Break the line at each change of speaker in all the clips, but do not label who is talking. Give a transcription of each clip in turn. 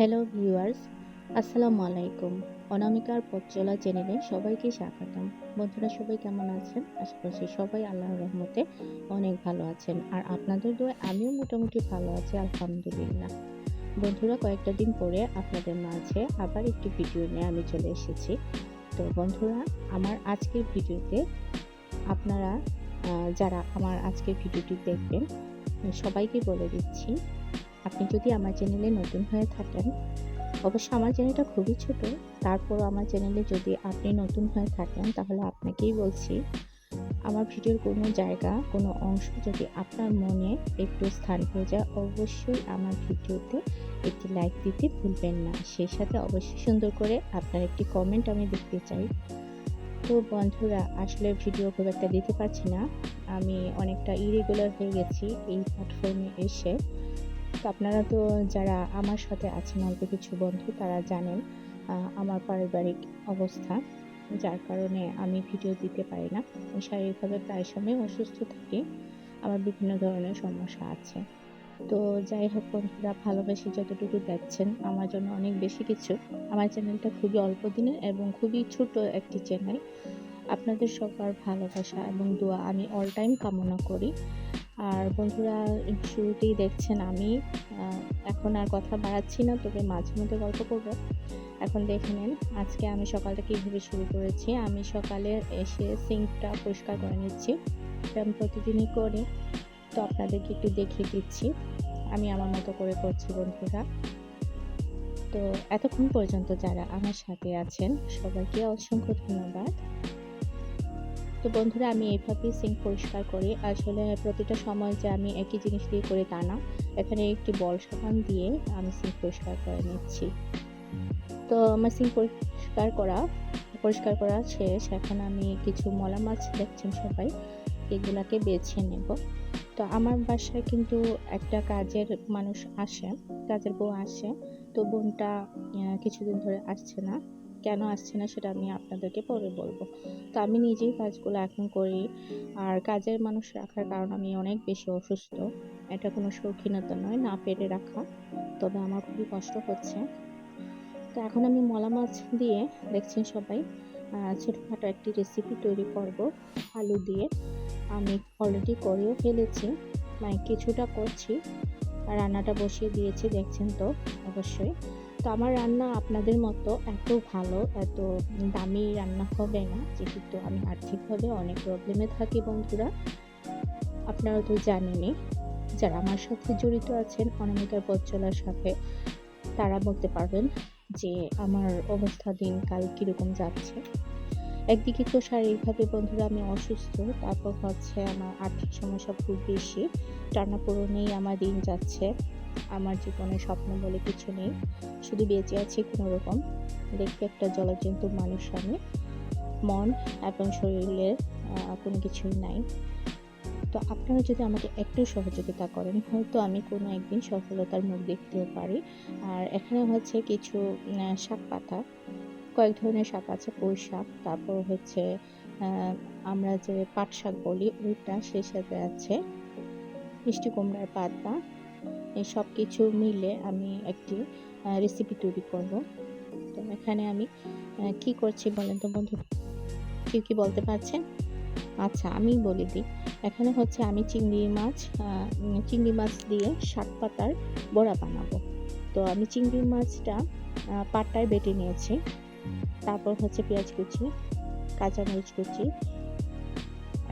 Hello viewers আসসালামু আলাইকুম অনামিকার পথচলা চ্যানেলে সবাইকে স্বাগতম। বন্ধুরা, সবাই কেমন আছেন? আশা করছি সবাই আল্লাহর রহমতে অনেক ভালো আছেন। আর আপনাদের দোয়া আমিও মোটামুটি ভালো আছি, আলহামদুলিল্লাহ। বন্ধুরা, কয়েকটা দিন পরে আপনাদের মাঝে আবার একটি ভিডিও নিয়ে আমি চলে এসেছি। তো বন্ধুরা, আমার আজকের ভিডিওতে আপনারা যারা আমার আজকের ভিডিওটি দেখবেন, সবাইকে বলে দিচ্ছি আপনি যদি আমার চ্যানেলে নতুন হয়ে থাকেন, অবশ্য আমার চ্যানেলটা খুবই ছোট তারপর আমার চ্যানেলে যদি আপনি নতুন হয়ে থাকেন, তাহলে আপনাকেই বলছি, আমার ভিডিওর কোনো জায়গা, কোনো অংশ যদি আপনার মনে একটু স্থান হয়ে যায়, অবশ্যই আমার ভিডিওতে একটি লাইক দিতে ভুলবেন না। সেই সাথে অবশ্যই সুন্দর করে আপনার একটি কমেন্ট আমি দেখতে চাই। তো বন্ধুরা, আসলে ভিডিও খুব একটা দিতে পারছি না। আমি অনেকটা ইরেগুলার হয়ে গেছি এই প্ল্যাটফর্মে এসে। তো আপনারা তো যারা আমার সাথে আছেন, অল্প কিছু বন্ধু, তারা জানেন আমার পারিবারিক অবস্থা, যার কারণে আমি ভিডিও দিতে পারি না। শারীরিকভাবে প্রায় সময় অসুস্থ থাকি, আমার বিভিন্ন ধরনের সমস্যা আছে। তো যাই হোক বন্ধুরা, ভালোবেসে যতটুকু দেখছেন, আমার জন্য অনেক বেশি কিছু। আমার চ্যানেলটা খুবই অল্প দিনের এবং খুবই ছোট একটি চ্যানেল। আপনাদের সবার ভালোবাসা এবং দোয়া আমি অল টাইম কামনা করি। আর বন্ধুরা, শুরুতেই দেখছেন আমি এখন আর কথা বাড়াচ্ছি না, তবে মাঝে মধ্যে গল্প করব। এখন দেখে নেন, আজকে আমি সকালটা কীভাবে শুরু করেছি। আমি সকালে এসে সিঙ্কটা পরিষ্কার করে নিচ্ছি। আমি প্রতিদিনই করি। তো আপনাদেরকে একটু দেখিয়ে দিচ্ছি। আমি আমার মতো করে করছি বন্ধুরা। তো এতক্ষণ পর্যন্ত যারা আমার সাথে আছেন, সবাইকে অসংখ্য ধন্যবাদ। তো বন্ধুরা, আমি এইভাবেই সিঙ্ক পরিষ্কার করি। আসলে প্রতিটা সময় যে আমি একই জিনিস দিয়ে করি তা না। এখানে একটি বল সাবান দিয়ে আমি সিঙ্ক পরিষ্কার করে নিচ্ছি। তো আমার সিঙ্ক পরিষ্কার করা পরিষ্কার করা শেষ। এখন আমি কিছু মলা মাছ দেখছেন সবাই, এগুলাকে বেছে নেব। তো আমার বাসায় কিন্তু একটা কাজের মানুষ আসে, কাজের বউ আসে। তো বোনটা কিছুদিন ধরে আসছে না। কেন আসছে না সেটা আমি আপনাদেরকে পরে বলব। তো আমি নিজেই কাজগুলো এখন করি আর কাজের মানুষ রাখার কারণ আমি অনেক বেশি অসুস্থ। এটা কোনো শৌখিনতা নয়, না পেরে রাখা, তবে আমার খুবই কষ্ট হচ্ছে। তো এখন আমি মলা মাছ দিয়ে, দেখছেন সবাই ছোটোখাটো একটি রেসিপি তৈরি করব, আলু দিয়ে। আমি অলরেডি করেও ফেলেছি মানে কিছুটা করছি রান্নাটা বসিয়ে দিয়েছি, দেখছেন তো, অবশ্যই। তো আমার রান্না আপনাদের মতো এত ভালো, এত দামি রান্না হবে না। যেহেতু আমি আর্থিকভাবে অনেক প্রবলেমে থাকি বন্ধুরা। আপনারা তো জানেনই, যারা আমার সাথে জড়িত আছেন অনামিকার পথ চলার সাথে, তারা বলতে পারবেন যে আমার অবস্থা দিনকাল কীরকম যাচ্ছে। একদিকে তো শারীরিকভাবে বন্ধুরা আমি অসুস্থ, তারপর হচ্ছে আমার আর্থিক সমস্যা খুব বেশি। টানাপোড়নেই আমার দিন যাচ্ছে। আমার জীবনে স্বপ্ন বলে কিছু নেই। শুধু বেঁচে আছি কোনো রকম দেখতে একটা জলজন্তু মানুষ আমি। মন এবং শরীরের কোনো কিছুই নাই। তো আপনারা যদি আমাকে একটু সহযোগিতা করেন, হয়তো আমি কোনো একদিন সফলতার মুখ দেখতেও পারি। আর এখানে হচ্ছে কিছু শাক পাতা। কয়েক ধরনের শাক আছে, পুঁই শাক, তারপর হচ্ছে আমরা যে পাট শাক বলি, ওইটা সেই সাথে আছে। মিষ্টি কুমড়ার পাতা এই সব কিছু মিলে আমি একটি রেসিপি তৈরি করব। তো এখানে আমি কি করছি বলেন তো বন্ধু? কেউ কি বলতে পারছেন আচ্ছা আমি বলে দিই। এখানে হচ্ছে আমি চিংড়ি মাছ চিংড়ি মাছ দিয়ে শাক পাতার বড়া বানাবো। তো আমি চিংড়ি মাছটা পাটায় বেটে নিয়েছি। তারপর হচ্ছে পেঁয়াজ কুচি, কাঁচা কাঁচামরিচ কুচি।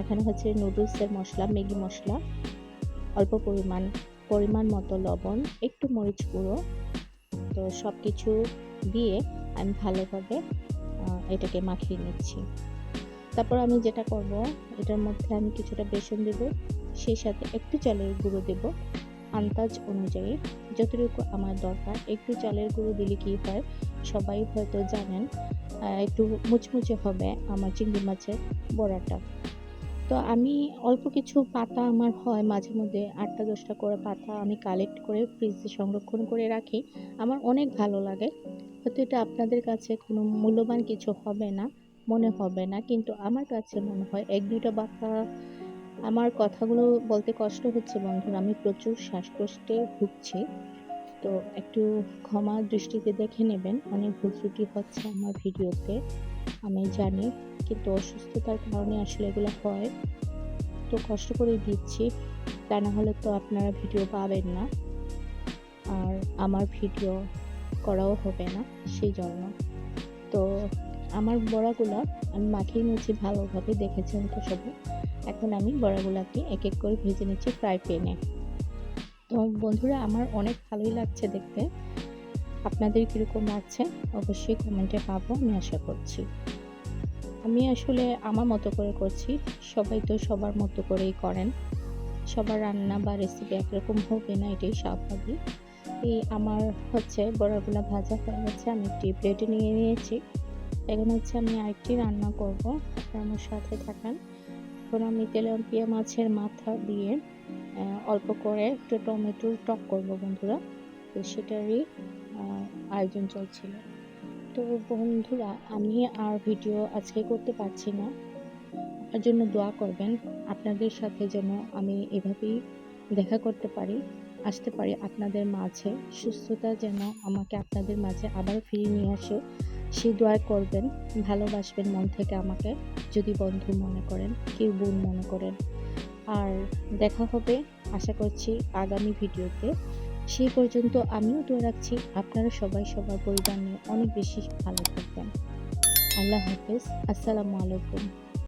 এখানে হচ্ছে নুডলসের মশলা, ম্যাগি মশলা, অল্প পরিমাণ পরিমাণ মতো লবণ, একটু মরিচ গুঁড়ো। তো সব কিছু দিয়ে আমি ভালোভাবে এটাকে মাখিয়ে নিচ্ছি। তারপর আমি যেটা করব, এটার মধ্যে আমি কিছুটা বেসন দেব, সেই সাথে একটু চালের গুঁড়ো দেব। আন্দাজ অনুযায়ী যতটুকু আমার দরকার, একটু চালের গুঁড়ো দিলে কি হয়, সবাই হয়তো জানেন একটু মুচমুচে হবে আমার চিংড়ি মাছের বড়াটা। তো আমি অল্প কিছু পাতা আমার হয় মাঝে মধ্যে, আটটা দশটা করে পাতা আমি কালেক্ট করে ফ্রিজে সংরক্ষণ করে রাখি। আমার অনেক ভালো লাগে। হয়তো এটা আপনাদের কাছে কোনো মূল্যবান কিছু হবে না, মনে হবে না, কিন্তু আমার কাছে মনে হয় এক দুইটা পাতা আমার কথাগুলো বলতে কষ্ট হচ্ছে বন্ধুরা, আমি প্রচুর শ্বাসকষ্টে ভুগছি। তো একটু ক্ষমা দৃষ্টিতে দেখে নেবেন, অনেক ভুল ত্রুটি হচ্ছে আমার ভিডিওতে। আমি জানি, কিন্তু অসুস্থতার কারণে আসলে এগুলো হয়। তো কষ্ট করে দিচ্ছি, তা না হলে তো আপনারা ভিডিও পাবেন না। আর আমার ভিডিও করাও হবে না, সেই জন্য। তো আমার বড়াগুলা আমি মাখিয়ে নিয়েছি ভালোভাবে, দেখেছেন তো সবাই। এখন আমি বড়াগুলাকে এক এক করে ভেজে নিচ্ছি ফ্রাই প্যানে। তো বন্ধুরা, আমার অনেক ভালোই লাগছে দেখতে। আপনাদের কীরকম লাগছে অবশ্যই কমেন্টে পাবো, আমি আশা করছি। আমি আসলে আমার মতো করে করছি, সবাই তো সবার মতো করেই করেন। সবার রান্না বা রেসিপি একরকম হবে না, এটাই স্বাভাবিক। এই আমার হচ্ছে বড়াগুলো ভাজা হয়ে গেছে, আমি একটি প্লেটে নিয়ে নিয়েছি। এখন হচ্ছে আমি আরেকটি রান্না করব আমার সাথে থাকেন। এখন আমি তেলাপিয়া মাছের মাথা দিয়ে অল্প করে একটু টমেটোর টক করব বন্ধুরা। তো সেটারই আয়োজন চলছিল। তো বন্ধুরা, আমি আর ভিডিও আজকে করতে পারছি না। আমার জন্য দোয়া করবেন। আপনাদের সাথে যেন আমি এভাবেই দেখা করতে পারি, আসতে পারি আপনাদের মাঝে। সুস্থতা যেন আমাকে আপনাদের মাঝে আবার ফিরিয়ে নিয়ে আসে, সেই দোয়া করবেন। ভালোবাসবেন মন থেকে আমাকে, যদি বন্ধু মনে করেন, কেউ বোন মনে করেন। আর দেখা হবে, আশা করছি, আগামী ভিডিওতে। সেই পর্যন্ত আমিও দোয়া রাখছি আপনারা সবাই সবার পরিবার নিয়ে অনেক বেশি ভালো থাকবেন। আল্লাহ হাফেজ। আসসালামু আলাইকুম।